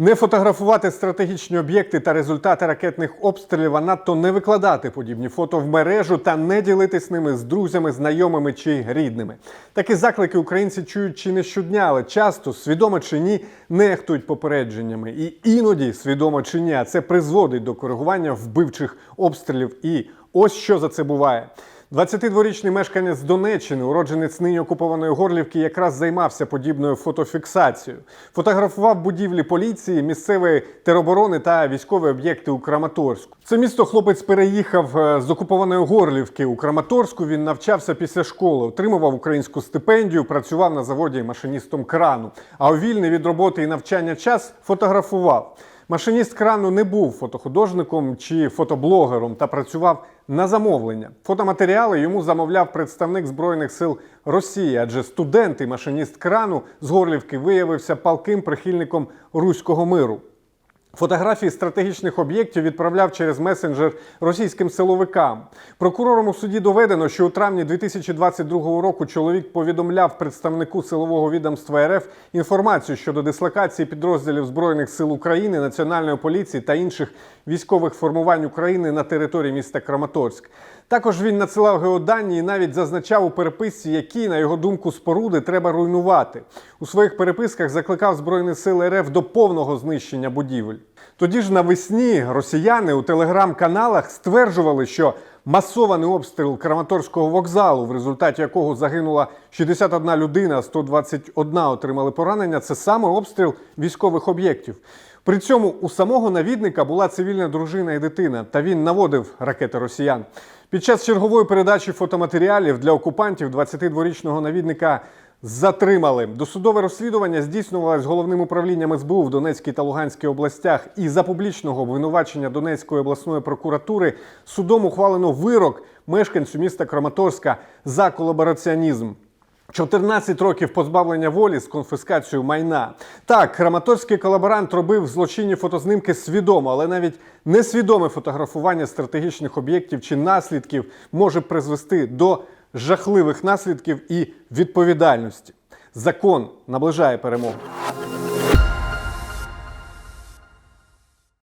Не фотографувати стратегічні об'єкти та результати ракетних обстрілів, а надто не викладати подібні фото в мережу та не ділитись ними з друзями, знайомими чи рідними. Такі заклики українці чують чи не щодня, але часто, свідомо чи ні, нехтують попередженнями. І іноді, свідомо чи ні, а це призводить до коригування вбивчих обстрілів. І ось що за це буває. 22-річний мешканець Донеччини, уродженець нині окупованої Горлівки, якраз займався подібною фотофіксацією. Фотографував будівлі поліції, місцевої тероборони та військові об'єкти у Краматорську. Це місто хлопець переїхав е, з окупованої Горлівки у Краматорську. Він навчався після школи, отримував українську стипендію, працював на заводі машиністом крану. А у вільний від роботи і навчання час фотографував. Машиніст крану не був фотохудожником чи фотоблогером та працював на замовлення. Фотоматеріали йому замовляв представник Збройних сил Росії, адже студент і машиніст крану з Горлівки виявився палким прихильником руського миру. Фотографії стратегічних об'єктів відправляв через месенджер російським силовикам. Прокурором у суді доведено, що у травні 2022 року чоловік повідомляв представнику силового відомства РФ інформацію щодо дислокації підрозділів Збройних сил України, Національної поліції та інших військових формувань України на території міста Краматорськ. Також він надсилав геодані і навіть зазначав у переписці, які, на його думку, споруди треба руйнувати. У своїх переписках закликав Збройні сили РФ до повного знищення будівель. Тоді ж навесні росіяни у телеграм-каналах стверджували, що масований обстріл Краматорського вокзалу, в результаті якого загинула 61 людина, 121 отримали поранення, це саме обстріл військових об'єктів. При цьому у самого навідника була цивільна дружина і дитина, та він наводив ракети росіян. Під час чергової передачі фотоматеріалів для окупантів 22-річного навідника затримали. Досудове розслідування здійснювалось головним управлінням СБУ в Донецькій та Луганській областях. І за публічного обвинувачення Донецької обласної прокуратури судом ухвалено вирок мешканцю міста Краматорська за колабораціонізм. 14 років позбавлення волі з конфіскацією майна. Так, краматорський колаборант робив злочинні фотознимки свідомо, але навіть несвідоме фотографування стратегічних об'єктів чи наслідків може призвести до жахливих наслідків і відповідальності. Закон наближає перемогу.